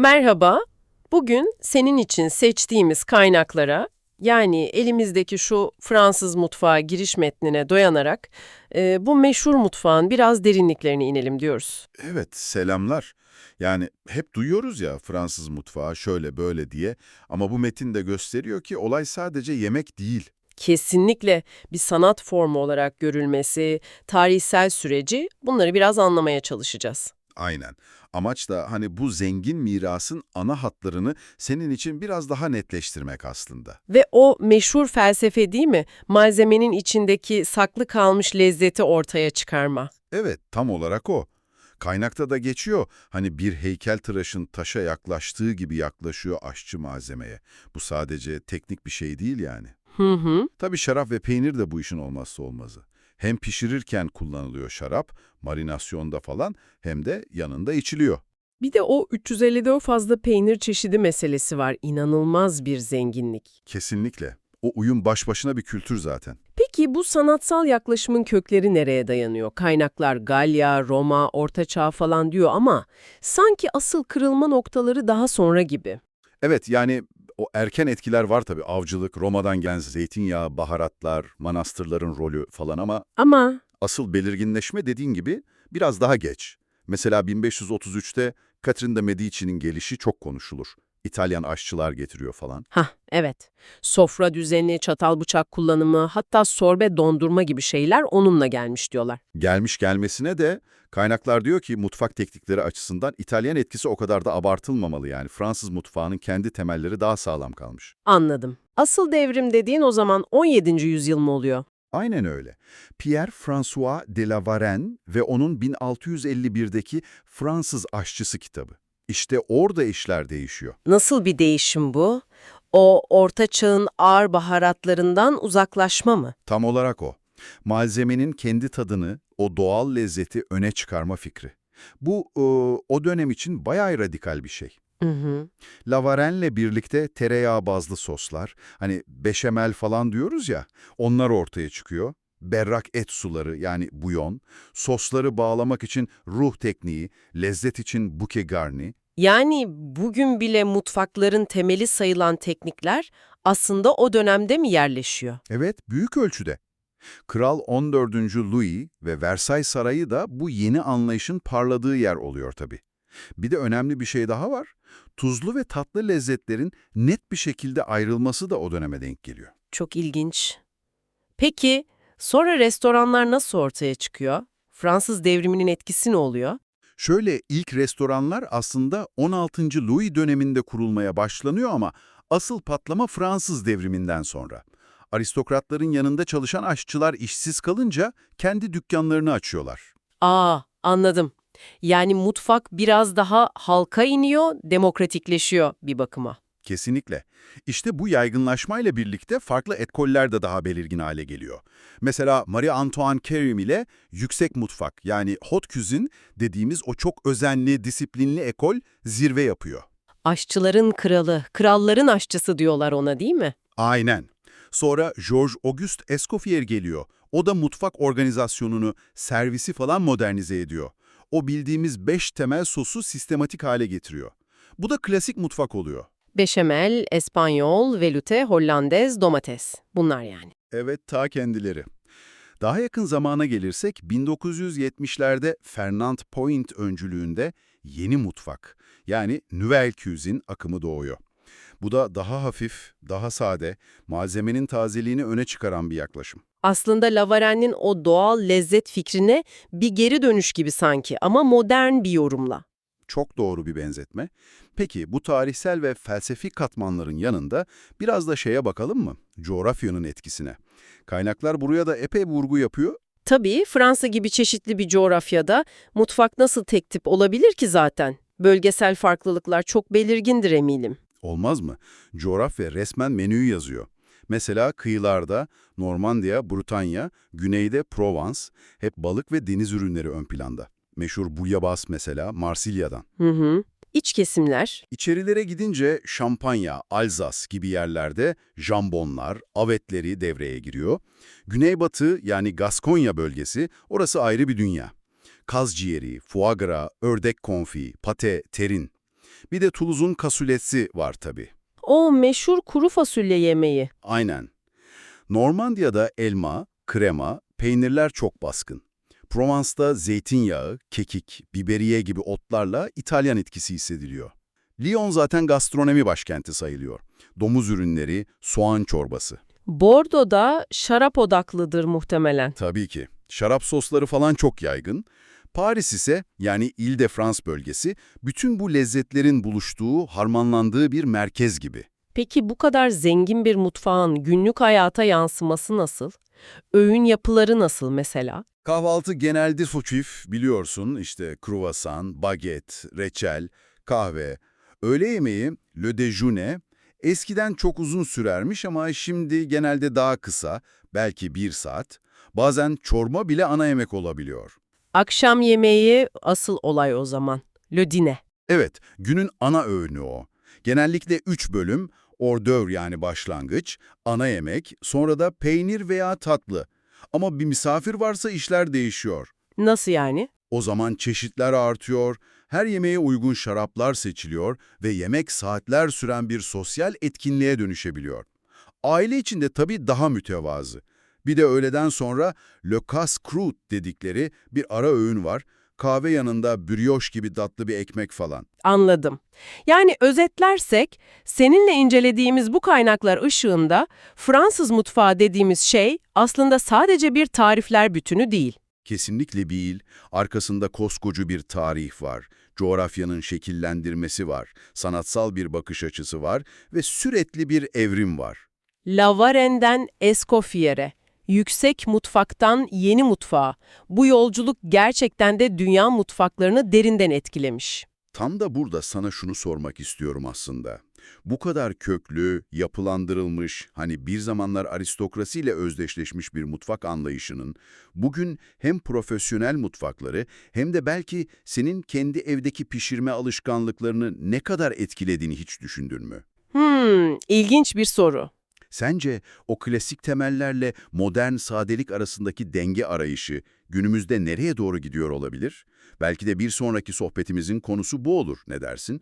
Merhaba. Bugün senin için seçtiğimiz kaynaklara, yani elimizdeki şu Fransız mutfağı giriş metnine dayanarak e, bu meşhur mutfağın biraz derinliklerine inelim diyoruz. Evet, selamlar. Yani hep duyuyoruz ya Fransız mutfağı şöyle böyle diye ama bu metin de gösteriyor ki olay sadece yemek değil. Kesinlikle bir sanat formu olarak görülmesi, tarihsel süreci bunları biraz anlamaya çalışacağız. Aynen. Amaç da hani bu zengin mirasın ana hatlarını senin için biraz daha netleştirmek aslında. Ve o meşhur felsefe değil mi? Malzemenin içindeki saklı kalmış lezzeti ortaya çıkarma. Evet, tam olarak o. Kaynakta da geçiyor. Hani bir heykeltıraşın taşa yaklaştığı gibi yaklaşıyor aşçı malzemeye. Bu sadece teknik bir şey değil yani. Hı hı. Tabii şarap ve peynir de bu işin olmazsa olmazı. Hem pişirirken kullanılıyor şarap, marinasyonda falan hem de yanında içiliyor. Bir de o 350'de o fazla peynir çeşidi meselesi var. İnanılmaz bir zenginlik. Kesinlikle. O uyum baş başına bir kültür zaten. Peki bu sanatsal yaklaşımın kökleri nereye dayanıyor? Kaynaklar Galya, Roma, Orta Çağ falan diyor ama sanki asıl kırılma noktaları daha sonra gibi. Evet yani o erken etkiler var tabii. Avcılık, Roma'dan gelen zeytinyağı, baharatlar, manastırların rolü falan ama Ama asıl belirginleşme dediğin gibi biraz daha geç. Mesela 1533'te Catherine de Medici'nin gelişi çok konuşulur. İtalyan aşçılar getiriyor falan. ha evet. Sofra düzeni, çatal bıçak kullanımı, hatta sorbe dondurma gibi şeyler onunla gelmiş diyorlar. Gelmiş gelmesine de kaynaklar diyor ki mutfak teknikleri açısından İtalyan etkisi o kadar da abartılmamalı yani. Fransız mutfağının kendi temelleri daha sağlam kalmış. Anladım. Asıl devrim dediğin o zaman 17. yüzyıl mı oluyor? Aynen öyle. Pierre-François de la Varenne ve onun 1651'deki Fransız aşçısı kitabı. İşte orada işler değişiyor. Nasıl bir değişim bu? O orta çağın ağır baharatlarından uzaklaşma mı? Tam olarak o. Malzemenin kendi tadını, o doğal lezzeti öne çıkarma fikri. Bu e, o dönem için bayağı radikal bir şey. Hı hı. Lavarenle birlikte tereyağı bazlı soslar, hani beşamel falan diyoruz ya, onlar ortaya çıkıyor. Berrak et suları yani buyon, sosları bağlamak için ruh tekniği, lezzet için buke garni. Yani bugün bile mutfakların temeli sayılan teknikler aslında o dönemde mi yerleşiyor? Evet, büyük ölçüde. Kral 14. Louis ve Versailles Sarayı da bu yeni anlayışın parladığı yer oluyor tabii. Bir de önemli bir şey daha var. Tuzlu ve tatlı lezzetlerin net bir şekilde ayrılması da o döneme denk geliyor. Çok ilginç. Peki sonra restoranlar nasıl ortaya çıkıyor? Fransız devriminin etkisi ne oluyor? Şöyle ilk restoranlar aslında 16. Louis döneminde kurulmaya başlanıyor ama asıl patlama Fransız devriminden sonra. Aristokratların yanında çalışan aşçılar işsiz kalınca kendi dükkanlarını açıyorlar. Aa, anladım. Yani mutfak biraz daha halka iniyor, demokratikleşiyor bir bakıma. Kesinlikle. İşte bu yaygınlaşmayla birlikte farklı etkoller de daha belirgin hale geliyor. Mesela Marie Antoine Carême ile yüksek mutfak yani haute cuisine dediğimiz o çok özenli, disiplinli ekol zirve yapıyor. Aşçıların kralı, kralların aşçısı diyorlar ona değil mi? Aynen. Sonra Georges Auguste Escoffier geliyor. O da mutfak organizasyonunu, servisi falan modernize ediyor. O bildiğimiz beş temel sosu sistematik hale getiriyor. Bu da klasik mutfak oluyor. Beşamel, Espanyol, Velute, Hollandez, domates. Bunlar yani. Evet, ta kendileri. Daha yakın zamana gelirsek 1970'lerde Fernand Point öncülüğünde yeni mutfak yani Nouvelle Cuisine akımı doğuyor. Bu da daha hafif, daha sade, malzemenin tazeliğini öne çıkaran bir yaklaşım. Aslında Lavaren'in o doğal lezzet fikrine bir geri dönüş gibi sanki ama modern bir yorumla. Çok doğru bir benzetme. Peki bu tarihsel ve felsefi katmanların yanında biraz da şeye bakalım mı? Coğrafyanın etkisine. Kaynaklar buraya da epey vurgu yapıyor. Tabii Fransa gibi çeşitli bir coğrafyada mutfak nasıl tek tip olabilir ki zaten? Bölgesel farklılıklar çok belirgindir eminim. Olmaz mı? Coğrafya resmen menüyü yazıyor. Mesela kıyılarda Normandiya, Britanya, güneyde Provence, hep balık ve deniz ürünleri ön planda. Meşhur bouillabaisse mesela Marsilya'dan. Hı hı. İç kesimler, İçerilere gidince Şampanya, Alzas gibi yerlerde jambonlar, avetleri devreye giriyor. Güneybatı yani Gaskonya bölgesi orası ayrı bir dünya. Kaz ciğeri, foie gras, ördek konfi, pate, terin. Bir de Toulouse'un kasulesi var tabii. O meşhur kuru fasulye yemeği. Aynen. Normandiya'da elma, krema, peynirler çok baskın. Provence'da zeytinyağı, kekik, biberiye gibi otlarla İtalyan etkisi hissediliyor. Lyon zaten gastronomi başkenti sayılıyor. Domuz ürünleri, soğan çorbası. Bordo'da şarap odaklıdır muhtemelen. Tabii ki. Şarap sosları falan çok yaygın. Paris ise yani Ile-de-France bölgesi bütün bu lezzetlerin buluştuğu, harmanlandığı bir merkez gibi. Peki bu kadar zengin bir mutfağın günlük hayata yansıması nasıl? Öğün yapıları nasıl mesela? Kahvaltı genelde hafif biliyorsun işte kruvasan, baget, reçel, kahve. Öğle yemeği, le déjeuner, eskiden çok uzun sürermiş ama şimdi genelde daha kısa, belki bir saat. Bazen çorba bile ana yemek olabiliyor. Akşam yemeği asıl olay o zaman. Le dîner. Evet, günün ana öğünü o. Genellikle üç bölüm, ordör yani başlangıç, ana yemek, sonra da peynir veya tatlı. Ama bir misafir varsa işler değişiyor. Nasıl yani? O zaman çeşitler artıyor, her yemeğe uygun şaraplar seçiliyor ve yemek saatler süren bir sosyal etkinliğe dönüşebiliyor. Aile içinde tabii daha mütevazı. Bir de öğleden sonra le casse-croûte dedikleri bir ara öğün var. Kahve yanında brioche gibi tatlı bir ekmek falan. Anladım. Yani özetlersek, seninle incelediğimiz bu kaynaklar ışığında Fransız mutfağı dediğimiz şey aslında sadece bir tarifler bütünü değil. Kesinlikle değil. Arkasında koskoca bir tarih var. Coğrafyanın şekillendirmesi var. Sanatsal bir bakış açısı var ve sürekli bir evrim var. Lavaren'den Escoffier'e, yüksek mutfaktan yeni mutfağa. Bu yolculuk gerçekten de dünya mutfaklarını derinden etkilemiş. Tam da burada sana şunu sormak istiyorum aslında. Bu kadar köklü, yapılandırılmış, hani bir zamanlar aristokrasiyle özdeşleşmiş bir mutfak anlayışının bugün hem profesyonel mutfakları hem de belki senin kendi evdeki pişirme alışkanlıklarını ne kadar etkilediğini hiç düşündün mü? Hmm, ilginç bir soru. Sence o klasik temellerle modern sadelik arasındaki denge arayışı günümüzde nereye doğru gidiyor olabilir? Belki de bir sonraki sohbetimizin konusu bu olur, ne dersin?